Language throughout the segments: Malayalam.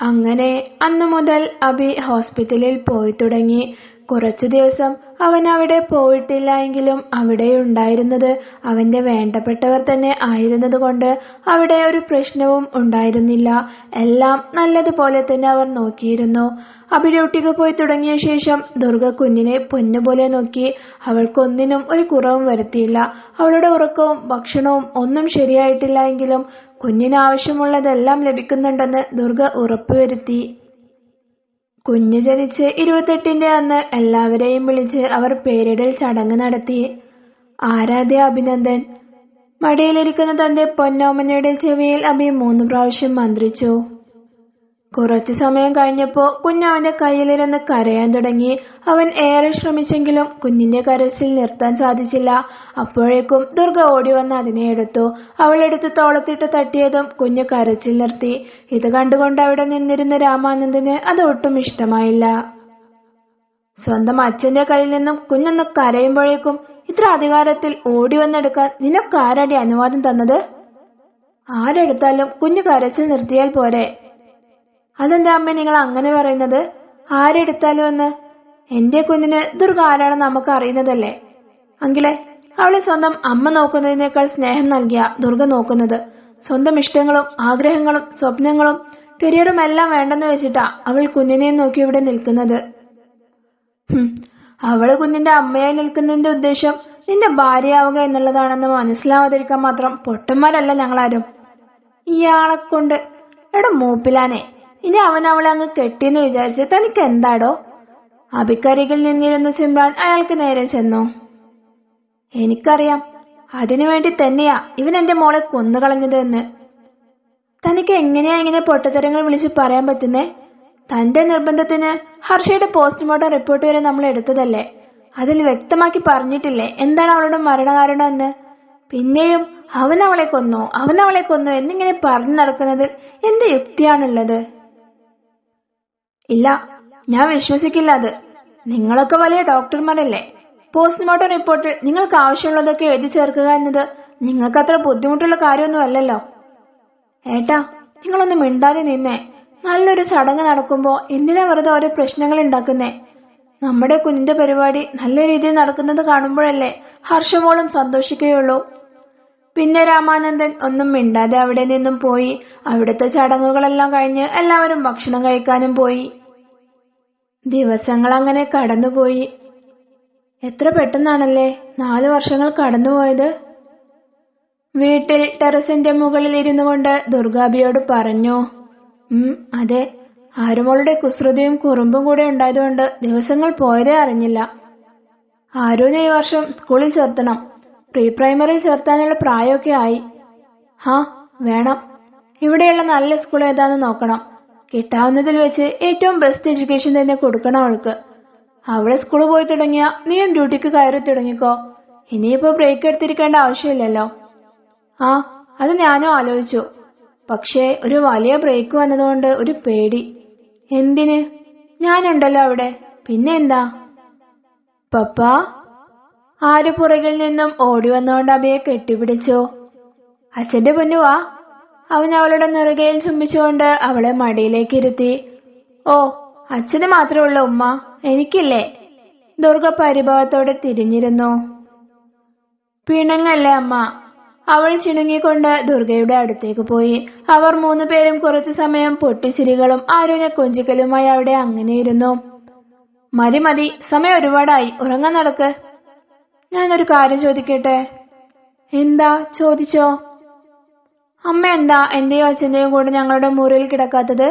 അങ്ങനെ അന്നു മുതൽ അബി ഹോസ്പിറ്റലിൽ പോയി തുടങ്ങി. കുറച്ചു ദിവസം അവൻ അവിടെ പോയിട്ടില്ല എങ്കിലും അവിടെയുണ്ടായിരുന്നത് അവന്റെ വേണ്ടപ്പെട്ടവർ തന്നെ ആയിരുന്നതുകൊണ്ട് അവിടെ ഒരു പ്രശ്നവും ഉണ്ടായിരുന്നില്ല. എല്ലാം നല്ലതുപോലെ തന്നെ അവർ നോക്കിയിരുന്നു. അബി ഡ്യൂട്ടിക്ക് പോയി തുടങ്ങിയ ശേഷം ദുർഗ കുഞ്ഞിനെ പൊന്നുപോലെ നോക്കി. അവൾക്കൊന്നിനും ഒരു കുറവും വരുത്തിയില്ല. അവളുടെ ഉറക്കവും ഭക്ഷണവും ഒന്നും ശരിയായിട്ടില്ല എങ്കിലും കുഞ്ഞിന് ആവശ്യമുള്ളതെല്ലാം ലഭിക്കുന്നുണ്ടെന്ന് ദുർഗ ഉറപ്പുവരുത്തി. കുഞ്ഞ് ജനിച്ച് ഇരുപത്തെട്ടിന്റെ അന്ന് എല്ലാവരെയും വിളിച്ച് അവർ പേരിടൽ ചടങ്ങ് നടത്തി. ആരാധ്യ അഭിനന്ദൻ. മടിയിലിരിക്കുന്ന തന്റെ പൊന്നോമനയുടെ ചെവിയിൽ അഭി മൂന്ന് പ്രാവശ്യം മന്ത്രിച്ചു. കുറച്ചു സമയം കഴിഞ്ഞപ്പോ കുഞ്ഞ് അവന്റെ കയ്യിലിരുന്ന് കരയാൻ തുടങ്ങി. അവൻ ഏറെ ശ്രമിച്ചെങ്കിലും കുഞ്ഞിന്റെ കരച്ചിൽ നിർത്താൻ സാധിച്ചില്ല. അപ്പോഴേക്കും ദുർഗ ഓടി വന്ന് അതിനെ എടുത്തു. അവൾ എടുത്ത് തോളത്തിട്ട് തട്ടിയതും കുഞ്ഞ് കരച്ചിൽ നിർത്തി. ഇത് കണ്ടുകൊണ്ട് അവിടെ നിന്നിരുന്ന രാമാനന്ദന് അത് ഒട്ടും ഇഷ്ടമായില്ല. സ്വന്തം അച്ഛന്റെ കയ്യിൽ നിന്നും കുഞ്ഞൊന്ന് കരയുമ്പോഴേക്കും ഇത്ര അധികാരത്തിൽ ഓടി വന്നെടുക്കാൻ നിനക്ക് ആരാടി അനുവാദം തന്നത്? ആരെടുത്താലും കുഞ്ഞു കരച്ചിൽ നിർത്തിയാൽ പോരെ. അതെന്താ അമ്മ നിങ്ങൾ അങ്ങനെ പറയുന്നത്? ആരെടുത്താലും എന്ന്? എന്റെ കുഞ്ഞിന് ദുർഗ ആരാണെന്ന് നമുക്ക് അറിയുന്നതല്ലേ? അങ്കിളെ അവളെ സ്വന്തം അമ്മ നോക്കുന്നതിനേക്കാൾ സ്നേഹം നൽകിയ ദുർഗ നോക്കുന്നത് സ്വന്തം ഇഷ്ടങ്ങളും ആഗ്രഹങ്ങളും സ്വപ്നങ്ങളും കരിയറും എല്ലാം വേണ്ടെന്ന് വെച്ചിട്ടാ അവൾ കുഞ്ഞിനെ നോക്കി ഇവിടെ നിൽക്കുന്നത്. അവൾ കുഞ്ഞിന്റെ അമ്മയായി നിൽക്കുന്നതിന്റെ ഉദ്ദേശം നിന്റെ ഭാര്യയാവുക എന്നുള്ളതാണെന്ന് മനസ്സിലാവാതിരിക്കാൻ മാത്രം പൊട്ടന്മാരല്ല ഞങ്ങളാരും. ഇയാളെ കൊണ്ട് എടാ മൂപ്പിലാനെ ഇനി അവൻ അവളെ അങ്ങ് കെട്ടിയെന്ന് വിചാരിച്ച് തനിക്ക് എന്താടോ അബിക്കരികിൽ നിന്നിരുന്ന സിമ്രാൻ അയാൾക്ക് നേരെ ചെന്നു. എനിക്കറിയാം അതിനുവേണ്ടി തന്നെയാ ഇവൻ എന്റെ മോളെ കൊന്നുകളഞ്ഞത് എന്ന്. തനിക്ക് എങ്ങനെയാ ഇങ്ങനെ പൊട്ടത്തരങ്ങൾ വിളിച്ച് പറയാൻ പറ്റുന്നേ? തന്റെ നിർബന്ധത്തിന് ഹർഷയുടെ പോസ്റ്റ്മോർട്ടം റിപ്പോർട്ട് വരെ നമ്മൾ എടുത്തതല്ലേ? അതിൽ വ്യക്തമാക്കി പറഞ്ഞിട്ടില്ലേ എന്താണ് അവളുടെ മരണകാരണം എന്ന്? പിന്നെയും അവൻ അവളെ കൊന്നു അവൻ അവളെ കൊന്നു എന്നിങ്ങനെ പറഞ്ഞു നടക്കുന്നതിൽ എന്ത് യുക്തിയാണുള്ളത്? ഇല്ല ഞാൻ വിശ്വസിക്കില്ല അത്. നിങ്ങളൊക്കെ വലിയ ഡോക്ടർമാരല്ലേ? പോസ്റ്റ്മോർട്ടം റിപ്പോർട്ടിൽ നിങ്ങൾക്ക് ആവശ്യമുള്ളതൊക്കെ എഴുതി ചേർക്കുക എന്നത് നിങ്ങൾക്ക് അത്ര ബുദ്ധിമുട്ടുള്ള കാര്യമൊന്നും അല്ലല്ലോ. ഏട്ടാ നിങ്ങളൊന്ന് മിണ്ടാതെ നിന്നേ. നല്ലൊരു ചടങ്ങ് നടക്കുമ്പോ എന്തിനാ വെറുതെ ഓരോ പ്രശ്നങ്ങൾ ഉണ്ടാക്കുന്നേ? നമ്മുടെ കുഞ്ഞിന്റെ പരിപാടി നല്ല രീതിയിൽ നടക്കുന്നത് കാണുമ്പോഴല്ലേ ഹർഷമോളും സന്തോഷിക്കുകയുള്ളൂ. പിന്നെ രാമാനന്ദൻ ഒന്നും മിണ്ടാതെ അവിടെ നിന്നും പോയി അവിടുത്തെ ചടങ്ങുകളെല്ലാം കഴിഞ്ഞ് എല്ലാവരും ഭക്ഷണം കഴിക്കാനും പോയി. ദിവസങ്ങൾ അങ്ങനെ കടന്നുപോയി. എത്ര പെട്ടെന്നാണല്ലേ നാല് വർഷങ്ങൾ കടന്നുപോയത്? വീട്ടിൽ ടെറസിന്റെ മുകളിൽ ഇരുന്നു കൊണ്ട് ദുർഗാബിയോട് പറഞ്ഞു ഉം അതെ ആരുമോളുടെ കുസൃതിയും കുറുമ്പും കൂടെ ഉണ്ടായതുകൊണ്ട് ദിവസങ്ങൾ പോയതേ അറിഞ്ഞില്ല. ആരൂനെ ഈ വർഷം സ്കൂളിൽ ചേർത്തണം പ്രീ പ്രൈമറിയിൽ ചേർത്താനുള്ള പ്രായമൊക്കെ ആയി. ഹാ വേണം. ഇവിടെയുള്ള നല്ല സ്കൂൾ ഏതാണെന്ന് നോക്കണം. കിട്ടാവുന്നതിൽ വെച്ച് ഏറ്റവും ബെസ്റ്റ് എഡ്യൂക്കേഷൻ തന്നെ കൊടുക്കണം അവൾക്ക്. അവിടെ സ്കൂൾ പോയി തുടങ്ങിയ നീയും ഡ്യൂട്ടിക്ക് കയറി തുടങ്ങിക്കോ. ഇനിയിപ്പോ ബ്രേക്ക് എടുത്തിരിക്കേണ്ട ആവശ്യമില്ലല്ലോ. ആ അത് ഞാനും ആലോചിച്ചു. പക്ഷേ ഒരു വലിയ ബ്രേക്ക് വന്നതുകൊണ്ട് ഒരു പേടി. എന്തിന്? ഞാനുണ്ടല്ലോ അവിടെ. പിന്നെ എന്താ? പപ്പ ആര് പുറകിൽ നിന്നും ഓടി വന്നുകൊണ്ട് അബിയെ കെട്ടിപ്പിടിച്ചു. അച്ഛന്റെ പൊന്നു വാ. അവൻ അവളുടെ നെറുകയിൽ ചുംബിച്ചുകൊണ്ട് അവളെ മടിയിലേക്ക് ഇരുത്തി ഓ അച്ഛന് മാത്രമുള്ള ഉമ്മ എനിക്കില്ലേ? ദുർഗ പരിഭവത്തോടെ തിരിഞ്ഞിരുന്നു. പിണങ്ങല്ലേ അമ്മ? അവൾ ചിണുങ്ങിക്കൊണ്ട് ദുർഗയുടെ അടുത്തേക്ക് പോയി. അവർ മൂന്നുപേരും കുറച്ചു സമയം പൊട്ടിച്ചിരികളും ആരോഗ്യ കൊഞ്ചിക്കലുമായി അവിടെ അങ്ങനെ ഇരുന്നു മതി മതി സമയം ഒരുപാടായി. ഉറങ്ങാൻ നടക്ക്. ഞാനൊരു കാര്യം ചോദിക്കട്ടെ? എന്താ? ചോദിച്ചോ. അമ്മ എന്താ എന്റെയോ അച്ഛന്റെയും കൂടെ ഞങ്ങളുടെ മുറിയിൽ കിടക്കാത്തത്?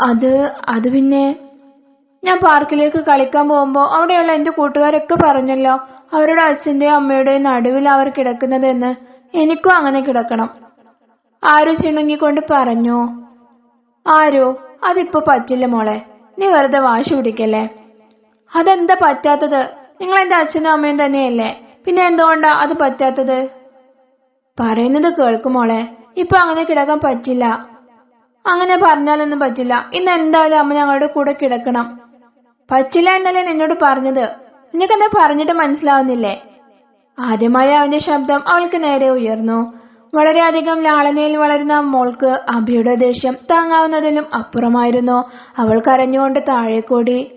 അത് അത് പിന്നെ? ഞാൻ പാർക്കിലേക്ക് കളിക്കാൻ പോകുമ്പോ അവിടെയുള്ള എന്റെ കൂട്ടുകാരൊക്കെ പറഞ്ഞല്ലോ അവരുടെ അച്ഛന്റെയും അമ്മയുടെയും നടുവിൽ അവർ കിടക്കുന്നത് എന്ന് എനിക്കും അങ്ങനെ കിടക്കണം. ആരോ ചിണുങ്ങിക്കൊണ്ട് പറഞ്ഞു. ആരോ? അതിപ്പോ പറ്റില്ല മോളെ. നീ വെറുതെ വാശി പിടിക്കല്ലേ? അതെന്താ പറ്റാത്തത്? നിങ്ങൾ എന്റെ അച്ഛനും അമ്മയും തന്നെയല്ലേ? പിന്നെ എന്തുകൊണ്ടാ അത് പറ്റാത്തത്? പറയുന്നത് കേൾക്കും മോളെ. ഇപ്പൊ അങ്ങനെ കിടക്കാൻ പറ്റില്ല. അങ്ങനെ പറഞ്ഞാലൊന്നും പറ്റില്ല. ഇന്ന് എന്തായാലും അമ്മ ഞങ്ങളുടെ കൂടെ കിടക്കണം. പറ്റില്ല എന്നല്ലേ നിന്നോട് പറഞ്ഞത്? നിനക്കെന്താ പറഞ്ഞിട്ട് മനസ്സിലാവുന്നില്ലേ? ആദ്യമായി അവന്റെ ശബ്ദം അവൾക്ക് നേരെ ഉയർന്നു. വളരെയധികം ലാളനയിൽ വളരുന്ന മോൾക്ക് അഭിയുടെ ദേഷ്യം താങ്ങാവുന്നതിലും അപ്പുറമായിരുന്നു. അവൾ കരഞ്ഞുകൊണ്ട് താഴേക്കൂടി.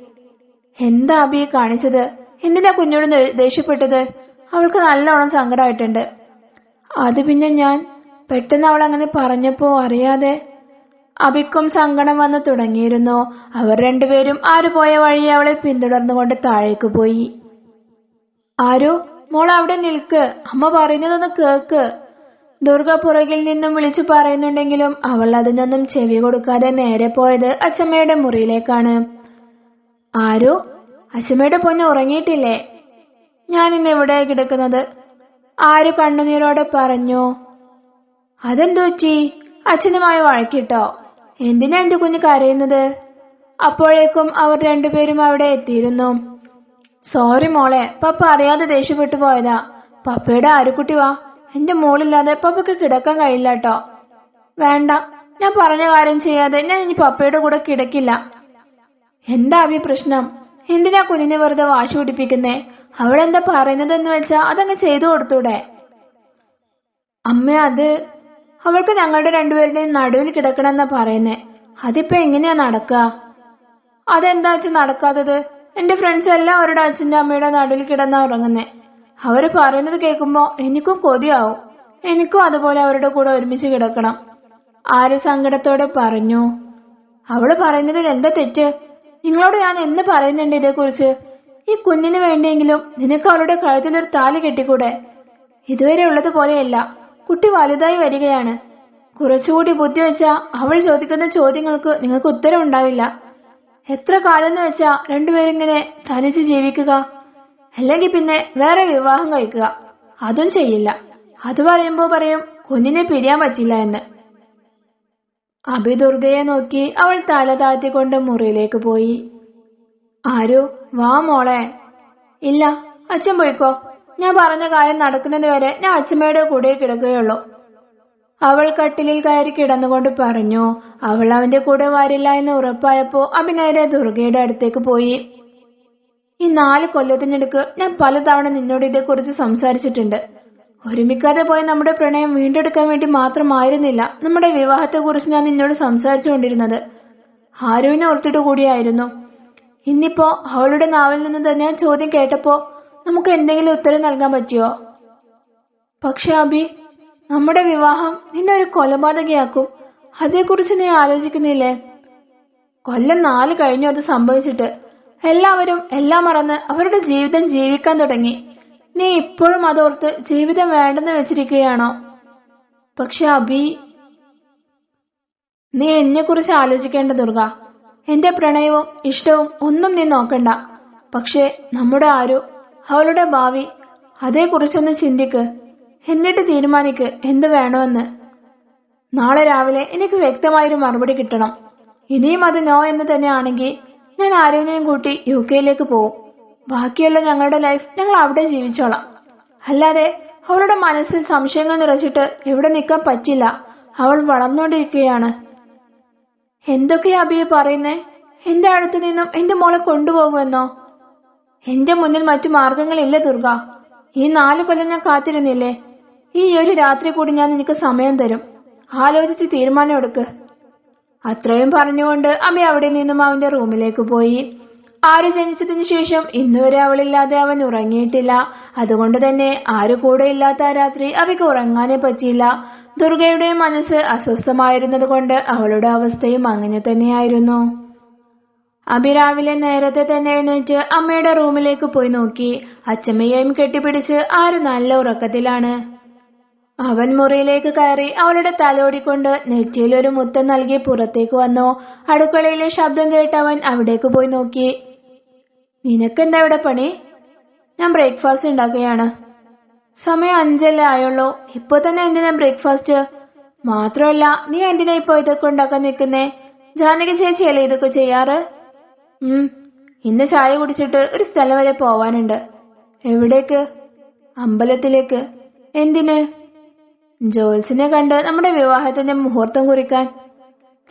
എന്താ അഭി കാണിച്ചത്? എന്തിനാ കുഞ്ഞോട് ദേഷ്യപ്പെട്ടത്? അവൾക്ക് നല്ലോണം സങ്കടമായിട്ടുണ്ട്. അത് പിന്നെ ഞാൻ പെട്ടെന്ന് അവൾ അങ്ങനെ പറഞ്ഞപ്പോ അറിയാതെ അഭിക്കും സങ്കടം വന്ന് തുടങ്ങിയിരുന്നു. അവർ രണ്ടുപേരും ആര് പോയ വഴി അവളെ പിന്തുടർന്നുകൊണ്ട് താഴേക്ക് പോയി. ആരോ മോൾ അവിടെ നിൽക്ക്. അമ്മ പറയുന്നതൊന്ന് കേക്ക്. ദുർഗ പുറകിൽ നിന്നും വിളിച്ചു പറയുന്നുണ്ടെങ്കിലും അവൾ അതിനൊന്നും ചെവി കൊടുക്കാതെ നേരെ പോയത് അച്ഛമ്മയുടെ മുറിയിലേക്കാണ്. ആരോ അച്ഛമ്മയുടെ പൊന്ന് ഉറങ്ങിയിട്ടില്ലേ? ഞാൻ ഇന്ന് ഇവിടെ കിടക്കുന്നത്? ആര് കണ്ണുനീരോടെ പറഞ്ഞു അതെന്തോച്ചി അച്ഛനുമായി വഴക്കിട്ടോ? എന്തിനാ എന്റെ കുഞ്ഞു കരയുന്നത്? അപ്പോഴേക്കും അവർ രണ്ടുപേരും അവിടെ എത്തിയിരുന്നു. സോറി മോളെ പപ്പ അറിയാതെ ദേഷ്യപ്പെട്ടു പോയതാ. പപ്പയുടെ ആരുക്കുട്ടി വാ. എന്റെ മോളില്ലാതെ പപ്പയ്ക്ക് കിടക്കാൻ കഴിയില്ല കേട്ടോ വേണ്ട ഞാൻ പറഞ്ഞ കാര്യം ചെയ്യാതെ ഞാൻ ഇനി പപ്പയുടെ കൂടെ കിടക്കില്ല. എന്താ അഭി പ്രശ്നം? എന്തിനാ കുഞ്ഞിനെ വെറുതെ വാശി പിടിപ്പിക്കുന്നേ? അവളെന്താ പറയുന്നതെന്ന് വെച്ചാ അതങ്ങ് ചെയ്തു കൊടുത്തൂടെ? അമ്മ അത് അവൾക്ക് ഞങ്ങളുടെ രണ്ടുപേരുടെയും നടുവിൽ കിടക്കണമെന്നാ പറയുന്നേ. അതിപ്പോ എങ്ങനെയാ നടക്കുക അതെന്താ വെച്ചാ നടക്കാത്തത്? എന്റെ ഫ്രണ്ട്സ് എല്ലാം അവരുടെ അച്ഛന്റെ അമ്മയുടെ നടുവിൽ കിടന്നാ ഉറങ്ങുന്നേ. അവർ പറയുന്നത് കേൾക്കുമ്പോ എനിക്കും കൊതിയാവും. എനിക്കും അതുപോലെ അവരുടെ കൂടെ ഒരുമിച്ച് കിടക്കണം. ആര് സങ്കടത്തോടെ പറഞ്ഞു? അവൾ പറയുന്നതിൽ എന്താ തെറ്റ്? നിങ്ങളോട് ഞാൻ എന്ന് പറയുന്നുണ്ട് ഇതേക്കുറിച്ച്? ഈ കുഞ്ഞിന് വേണ്ടിയെങ്കിലും നിനക്ക് അവളുടെ കഴുത്തിൽ ഒരു താലി കെട്ടിക്കൂടെ? ഇതുവരെ ഉള്ളതുപോലെയല്ല കുട്ടി വലുതായി വരികയാണ്. കുറച്ചുകൂടി ബുദ്ധി വെച്ചാ അവൾ ചോദിക്കുന്ന ചോദ്യങ്ങൾക്ക് നിങ്ങൾക്ക് ഉത്തരം ഉണ്ടാവില്ല. എത്ര കാലം എന്ന് വെച്ചാ രണ്ടുപേരിങ്ങനെ തനിച്ച് ജീവിക്കുക? അല്ലെങ്കിൽ പിന്നെ വേറെ വിവാഹം കഴിക്കുക? അതും ചെയ്യില്ല. അത് പറയുമ്പോ പറയും കുഞ്ഞിനെ പിരിയാൻ പറ്റില്ല എന്ന്. അഭിദുർഗയെ നോക്കി അവൾ തല താഴ്ത്തിക്കൊണ്ട് മുറിയിലേക്ക് പോയി. ആരോ? വാ മോളെ. ഇല്ല അച്ഛൻ പോയിക്കോ. ഞാൻ പറഞ്ഞ കാര്യം നടക്കുന്നത് വരെ ഞാൻ അച്ഛമ്മയുടെ കൂടെ കിടക്കുകയുള്ളൂ. അവൾ കട്ടിലിൽ കയറി കിടന്നുകൊണ്ട് പറഞ്ഞു അവൾ അവന്റെ കൂടെ വരില്ല എന്ന് ഉറപ്പായപ്പോ അഭിനയരെ ദുർഗയുടെ അടുത്തേക്ക് പോയി. ഈ നാല് കൊല്ലത്തിനിടക്ക് ഞാൻ പലതവണ നിന്നോട് ഇതേക്കുറിച്ച് സംസാരിച്ചിട്ടുണ്ട്. ഒരുമിക്കാതെ പോയ നമ്മുടെ പ്രണയം വീണ്ടെടുക്കാൻ വേണ്ടി മാത്രമായിരുന്നില്ല നമ്മുടെ വിവാഹത്തെക്കുറിച്ച് ഞാൻ നിന്നോട് സംസാരിച്ചുകൊണ്ടിരുന്നത്. ആരുവിനെ ഓർത്തിട്ട് കൂടിയായിരുന്നു. ഇന്നിപ്പോ അവളുടെ നാവിൽ നിന്ന് തന്നെ ചോദ്യം കേട്ടപ്പോ നമുക്ക് എന്തെങ്കിലും ഉത്തരം നൽകാൻ പറ്റിയോ? പക്ഷെ അബി നമ്മുടെ വിവാഹം നിന്നെ ഒരു കൊലപാതകയാക്കും. അതേക്കുറിച്ച് നീ ആലോചിക്കുന്നില്ലേ? കൊല്ലം നാല് കഴിഞ്ഞു അത് സംഭവിച്ചിട്ട് എല്ലാവരും എല്ലാം മറന്ന് അവരുടെ ജീവിതം ജീവിക്കാൻ തുടങ്ങി. നീ ഇപ്പോഴും അതോർത്ത് ജീവിതം വേണ്ടെന്ന് വെച്ചിരിക്കുകയാണോ? പക്ഷെ അബി നീ എന്നെക്കുറിച്ച് ആലോചിക്കേണ്ട ദുർഗ. എന്റെ പ്രണയവും ഇഷ്ടവും ഒന്നും നീ നോക്കണ്ട. പക്ഷേ നമ്മുടെ ആരോ അവളുടെ ഭാവി അതേക്കുറിച്ചൊന്ന് ചിന്തിക്ക്. എന്നിട്ട് തീരുമാനിക്ക് എന്ത് വേണമെന്ന്. നാളെ രാവിലെ എനിക്ക് വ്യക്തമായൊരു മറുപടി കിട്ടണം. ഇനിയും അത് നോ എന്ന് തന്നെയാണെങ്കിൽ ഞാൻ ആരോനെയും കൂട്ടി യു കെയിലേക്ക് പോവും. ബാക്കിയുള്ള ഞങ്ങളുടെ ലൈഫ് ഞങ്ങൾ അവിടെ ജീവിച്ചോളാം. അല്ലാതെ അവളുടെ മനസ്സിൽ സംശയങ്ങൾ നിറച്ചിട്ട് എവിടെ നിൽക്കാൻ പറ്റില്ല. അവൾ വളർന്നുകൊണ്ടിരിക്കുകയാണ്. എന്തൊക്കെയാ അബിയെ പറയുന്നേ? എന്റെ അടുത്ത് നിന്നും എന്റെ മോളെ കൊണ്ടുപോകുമെന്നോ? എന്റെ മുന്നിൽ മറ്റു മാർഗങ്ങളില്ല ദുർഗ. ഈ നാലു കൊല്ലം ഞാൻ കാത്തിരുന്നില്ലേ? ഈ ഒരു രാത്രി കൂടി ഞാൻ നിനക്ക് സമയം തരും. ആലോചിച്ച് തീരുമാനം എടുക്ക്. അത്രയും പറഞ്ഞുകൊണ്ട് അമ്മ അവിടെ നിന്നും അവന്റെ റൂമിലേക്ക് പോയി. ആര് ജനിച്ചതിനു ശേഷം ഇന്നുവരെ അവളില്ലാതെ അവൻ ഉറങ്ങിയിട്ടില്ല. അതുകൊണ്ട് തന്നെ ആര് കൂടെ ഇല്ലാത്ത ആ രാത്രി അവയ്ക്ക് ഉറങ്ങാനേ പറ്റിയില്ല. ദുർഗയുടെ മനസ്സ് അസ്വസ്ഥമായിരുന്നത് കൊണ്ട് അവളുടെ അവസ്ഥയും അങ്ങനെ തന്നെയായിരുന്നു. അഭിരാവിലെ നേരത്തെ തന്നെ എഴുന്നേറ്റ് അമ്മയുടെ റൂമിലേക്ക് പോയി നോക്കി അച്ചമ്മയെയും കെട്ടിപ്പിടിച്ച് ആര് നല്ല ഉറക്കത്തിലാണ്. അവൻ മുറിയിലേക്ക് കയറി അവളുടെ തലോടിക്കൊണ്ട് നെറ്റിയിൽ ഒരു മുത്തം നൽകി പുറത്തേക്ക് വന്നു. അടുക്കളയിലെ ശബ്ദം കേട്ടവൻ അവിടേക്ക് പോയി നോക്കി. നിനക്കെന്താ ഇവിടെ പണി? ഞാൻ ബ്രേക്ക്ഫാസ്റ്റ് ഉണ്ടാക്കുകയാണ്. സമയം അഞ്ചല്ലേ ആയുള്ളൂ. ഇപ്പൊ തന്നെ എന്തിനാ ബ്രേക്ക്ഫാസ്റ്റ് മാത്രമല്ല നീ എന്തിനാ ഇപ്പൊ ഇതൊക്കെ ഉണ്ടാക്കാൻ നിൽക്കുന്നേ? ജാനകി ചേച്ചിയല്ലേ ഇതൊക്കെ ചെയ്യാറ്? ഉം. ഇന്ന് ചായ കുടിച്ചിട്ട് ഒരു സ്ഥലം വരെ പോവാനുണ്ട്. എവിടേക്ക്? അമ്പലത്തിലേക്ക്. എന്തിന്? ജോൽസിനെ കണ്ട് നമ്മുടെ വിവാഹത്തിന്റെ മുഹൂർത്തം കുറിക്കാൻ.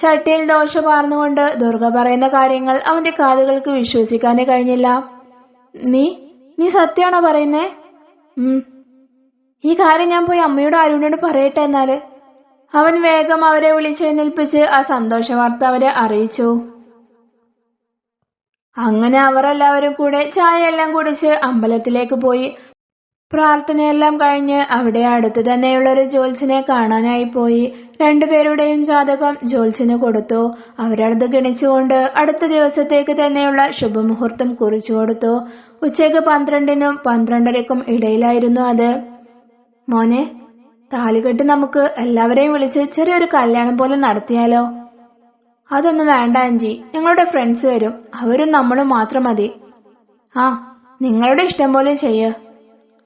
ചട്ടിയിൽ ദോശ പാർന്നുകൊണ്ട് ദുർഗ പറയുന്ന കാര്യങ്ങൾ അവന്റെ കാതുകൾക്ക് വിശ്വസിക്കാനേ കഴിഞ്ഞില്ല. നീ നീ സത്യമാണോ പറയുന്നേ? ഉം. ഈ കാര്യം ഞാൻ പോയി അമ്മയോട് അരുണിനോട് പറയട്ടെ എന്നാൽ. അവൻ വേഗം അവരെ വിളിച്ചെഴുന്നേൽപ്പിച്ച് ആ സന്തോഷ വാർത്ത അവരെ അറിയിച്ചു. അങ്ങനെ അവർ എല്ലാവരും കൂടെ എല്ലാം കുടിച്ച് അമ്പലത്തിലേക്ക് പോയി. പ്രാർത്ഥനയെല്ലാം കഴിഞ്ഞ് അവിടെ അടുത്ത് തന്നെയുള്ള ഒരു ജോത്സ്യനെ കാണാനായി പോയി. രണ്ടുപേരുടെയും ജാതകം ജോൽസിന് കൊടുത്തു. അവരടുത്ത് ഗണിച്ചുകൊണ്ട് അടുത്ത ദിവസത്തേക്ക് തന്നെയുള്ള ശുഭമുഹൂർത്തം കുറിച്ചു കൊടുത്തു. ഉച്ചയ്ക്ക് പന്ത്രണ്ടിനും പന്ത്രണ്ടരക്കും ഇടയിലായിരുന്നു അത്. മോനെ താലികെട്ട് നമുക്ക് എല്ലാവരെയും വിളിച്ച് ചെറിയൊരു കല്യാണം പോലെ നടത്തിയാലോ? അതൊന്നും വേണ്ട അഞ്ചി. ഞങ്ങളുടെ ഫ്രണ്ട്സ് വരും. അവരും നമ്മളും മാത്രം മതി. ആ നിങ്ങളുടെ ഇഷ്ടം പോലെ ചെയ്യ.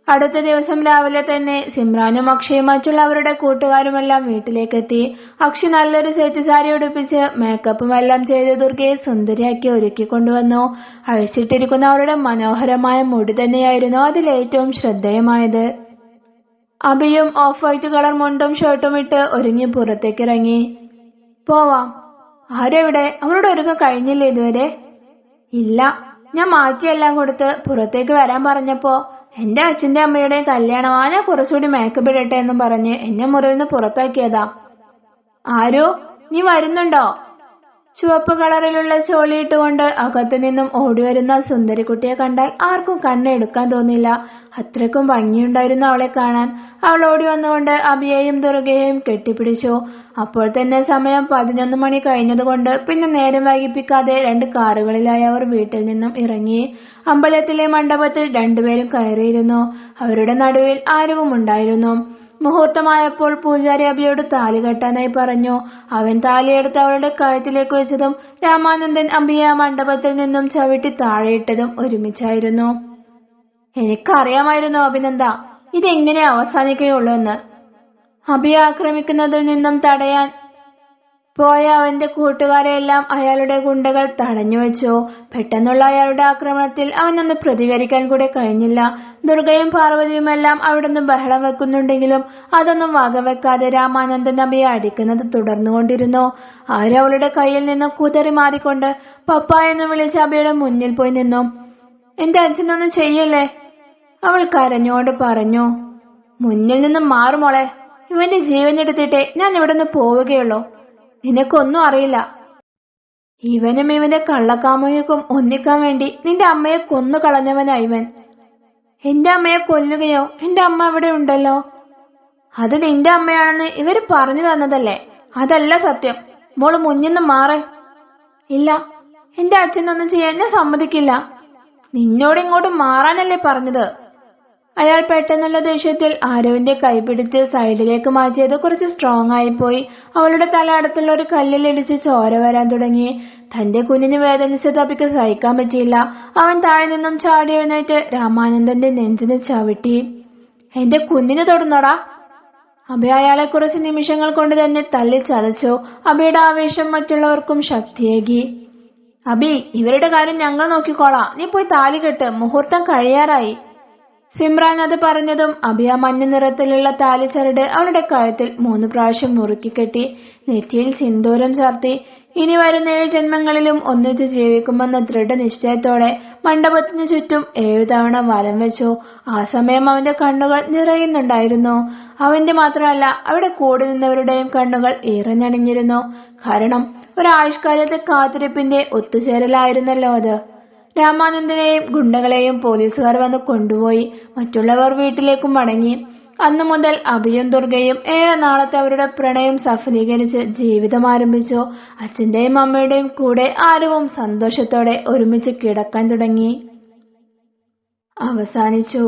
അടുത്ത ദിവസം രാവിലെ തന്നെ സിമ്രാനും അക്ഷയും മറ്റുള്ളവരുടെ കൂട്ടുകാരുമെല്ലാം വീട്ടിലേക്കെത്തി. അക്ഷി നല്ലൊരു സെറ്റ് സാരി ഉടുപ്പിച്ച് മേക്കപ്പും എല്ലാം ചെയ്ത് ദുർഗയെ സുന്ദരിയാക്കി ഒരുക്കി കൊണ്ടുവന്നു. അഴിച്ചിട്ടിരിക്കുന്ന അവരുടെ മനോഹരമായ മുടി തന്നെയായിരുന്നു അതിലേറ്റവും ശ്രദ്ധേയമായത്. അഭിയും ഓഫ് വൈറ്റ് കളർ മുണ്ടും ഷർട്ടും ഇട്ട് ഒരുങ്ങി പുറത്തേക്കിറങ്ങി. പോവാം. ആരെവിടെ? അവരോട് ഒരുക്കം കഴിഞ്ഞില്ലേ ഇതുവരെ? ഇല്ല. ഞാൻ മാറ്റിയെല്ലാം കൊടുത്ത് പുറത്തേക്ക് വരാൻ പറഞ്ഞപ്പോ എന്റെ അച്ഛന്റെ അമ്മയുടെയും കല്യാണം ആ ഞാൻ കുറച്ചുകൂടി മേക്കപ്പ് ഇടട്ടെ എന്നും പറഞ്ഞ് എന്നെ മുറിയിൽ നിന്ന് പുറത്താക്കിയതാ. ആരോ? നീ വരുന്നുണ്ടോ? ചുവപ്പ് കളറിലുള്ള ചോളിയിട്ടുകൊണ്ട് അകത്തു നിന്നും ഓടിവരുന്ന സുന്ദരിക്കുട്ടിയെ കണ്ടാൽ ആർക്കും കണ്ണെടുക്കാൻ തോന്നില്ല. അത്രയ്ക്കും ഭംഗിയുണ്ടായിരുന്നു അവളെ കാണാൻ. അവൾ ഓടി വന്നുകൊണ്ട് അഭിയെയും ദുർഗയെയും കെട്ടിപ്പിടിച്ചു. അപ്പോൾ തന്നെ സമയം പതിനൊന്ന് മണി കഴിഞ്ഞതുകൊണ്ട് പിന്നെ നേരം വൈകിപ്പിക്കാതെ രണ്ട് കാറുകളിലായി അവർ വീട്ടിൽ നിന്നും ഇറങ്ങി. അമ്പലത്തിലെ മണ്ഡപത്തിൽ രണ്ടുപേരും കയറിയിരുന്നു. അവരുടെ നടുവിൽ ആരവും ഉണ്ടായിരുന്നു മുഹൂർത്തമായപ്പോൾ പൂജാരി അബിയോട് താലി കെട്ടാനായി പറഞ്ഞു. അവൻ താലിയെടുത്ത് അവളുടെ കഴുത്തിലേക്ക് വെച്ചതും രാമാനന്ദൻ അബിയെ ആ മണ്ഡപത്തിൽ നിന്നും ചവിട്ടി താഴെയിട്ടതും ഒരുമിച്ചായിരുന്നു. എനിക്കറിയാമായിരുന്നു അഭിനന്ദ ഇതെങ്ങനെ അവസാനിക്കുകയുള്ളൂ എന്ന് അബിയെ ആക്രമിക്കുന്നതിൽ നിന്നും തടയാൻ പോയ അവന്റെ കൂട്ടുകാരെയെല്ലാം അയാളുടെ ഗുണ്ടകൾ തടഞ്ഞു വെച്ചു. പെട്ടെന്നുള്ള അയാളുടെ ആക്രമണത്തിൽ അവനൊന്ന് പ്രതികരിക്കാൻ കൂടെ കഴിഞ്ഞില്ല. ദുർഗയും പാർവതിയുമെല്ലാം അവിടുന്ന് ബഹളം വെക്കുന്നുണ്ടെങ്കിലും അതൊന്നും വകവെക്കാതെ രാമാനന്ദൻ അബിയെ അടിക്കുന്നത് തുടർന്നുകൊണ്ടിരുന്നു. അവരവളുടെ കയ്യിൽ നിന്ന് കുതറി മാറിക്കൊണ്ട് പപ്പ എന്ന് വിളിച്ച് അബിയുടെ മുന്നിൽ പോയി നിന്നു. എന്റെ അച്ഛനൊന്നും ചെയ്യല്ലേ? അവൾ കരഞ്ഞുകൊണ്ട് പറഞ്ഞു. മുന്നിൽ നിന്നും മാറുമോളെ ഇവന്റെ ജീവൻ എടുത്തിട്ടേ ഞാൻ ഇവിടുന്ന് പോവുകയുള്ളൂ. നിനക്കൊന്നും അറിയില്ല. ഇവനും ഇവന്റെ കള്ളക്കാമയക്കും ഒന്നിക്കാൻ വേണ്ടി നിന്റെ അമ്മയെ കൊന്നു കളഞ്ഞവനാ ഇവൻ. എന്റെ അമ്മയെ കൊല്ലുകയോ എന്റെ അമ്മ ഇവിടെ ഉണ്ടല്ലോ? അത് നിന്റെ അമ്മയാണെന്ന് ഇവർ പറഞ്ഞു തന്നതല്ലേ? അതല്ല സത്യം. മോൾ മുന്നിന്ന് മാറ്. ഇല്ല എന്റെ അച്ഛനൊന്നും ചെയ്യാൻ ഞാൻ സമ്മതിക്കില്ല. നിന്നോട് ഇങ്ങോട്ട് മാറാനല്ലേ പറഞ്ഞത്? അയാൾ പെട്ടെന്നുള്ള ദേഷ്യത്തിൽ ആരവിന്റെ കൈപിടിച്ച് സൈഡിലേക്ക് മാറ്റിയത് കുറച്ച് സ്ട്രോങ് ആയിപ്പോയി. അവളുടെ തല അടുത്തുള്ള ഒരു കല്ലിൽ ഇടിച്ച് ചോര വരാൻ തുടങ്ങി. തന്റെ കുഞ്ഞിന് വേദനിച്ച തപ്പിക്ക് സഹിക്കാൻ പറ്റിയില്ല. അവൻ താഴെ നിന്നും ചാടി എഴുന്നേറ്റ് രാമാനന്ദന്റെ നെഞ്ചിന് ചവിട്ടി. എന്റെ കുഞ്ഞിന് തൊടുന്നോടാ. അഭി അയാളെ കുറച്ച് നിമിഷങ്ങൾ കൊണ്ട് തന്നെ തല്ലി ചതച്ചു. അബിയുടെ ആവേശം മറ്റുള്ളവർക്കും ശക്തിയേകി. അബി ഇവരുടെ കാര്യം ഞങ്ങൾ നോക്കിക്കോളാം. നീ പോയി താലി കെട്ട്. മുഹൂർത്തം കഴിയാറായി. സിമ്രാൻ അത് പറഞ്ഞതും അഭിയ മഞ്ഞ നിറത്തിലുള്ള താലിച്ചരട് അവളുടെ കഴുത്തിൽ മൂന്ന് പ്രാവശ്യം മുറുക്കിക്കെട്ടി നെറ്റിയിൽ സിന്ദൂരം ചാർത്തി. ഇനി വരുന്ന ഏഴ് ജന്മങ്ങളിലും ഒന്നിച്ച് ജീവിക്കുമെന്ന ദൃഢനിശ്ചയത്തോടെ മണ്ഡപത്തിന് ചുറ്റും ഏഴു തവണ വലം വെച്ചു. ആ സമയം അവന്റെ കണ്ണുകൾ നിറയുന്നുണ്ടായിരുന്നു. അവന്റെ മാത്രമല്ല അവിടെ കൂടി നിന്നവരുടെയും കണ്ണുകൾ ഇറഞ്ഞണിഞ്ഞിരുന്നു കാരണം ഒരു ഒരായുഷ്കാലത്തെ കാത്തിരിപ്പിന്റെ ഒത്തുചേരലായിരുന്നല്ലോ അത്. രാമാനന്ദനെയും ഗുണ്ടകളെയും പോലീസുകാർ വന്ന് കൊണ്ടുപോയി മറ്റുള്ളവർ വീട്ടിലേക്കും മടങ്ങി. അന്നു മുതൽ അഭിയും ദുർഗയും ഏറെ നാളത്തെ അവരുടെ പ്രണയം സഫലീകരിച്ച് ജീവിതം ആരംഭിച്ചു. അച്ഛന്റെയും അമ്മയുടെയും കൂടെ ആരവും സന്തോഷത്തോടെ ഒരുമിച്ച് കിടക്കാൻ തുടങ്ങി. അവസാനിച്ചു.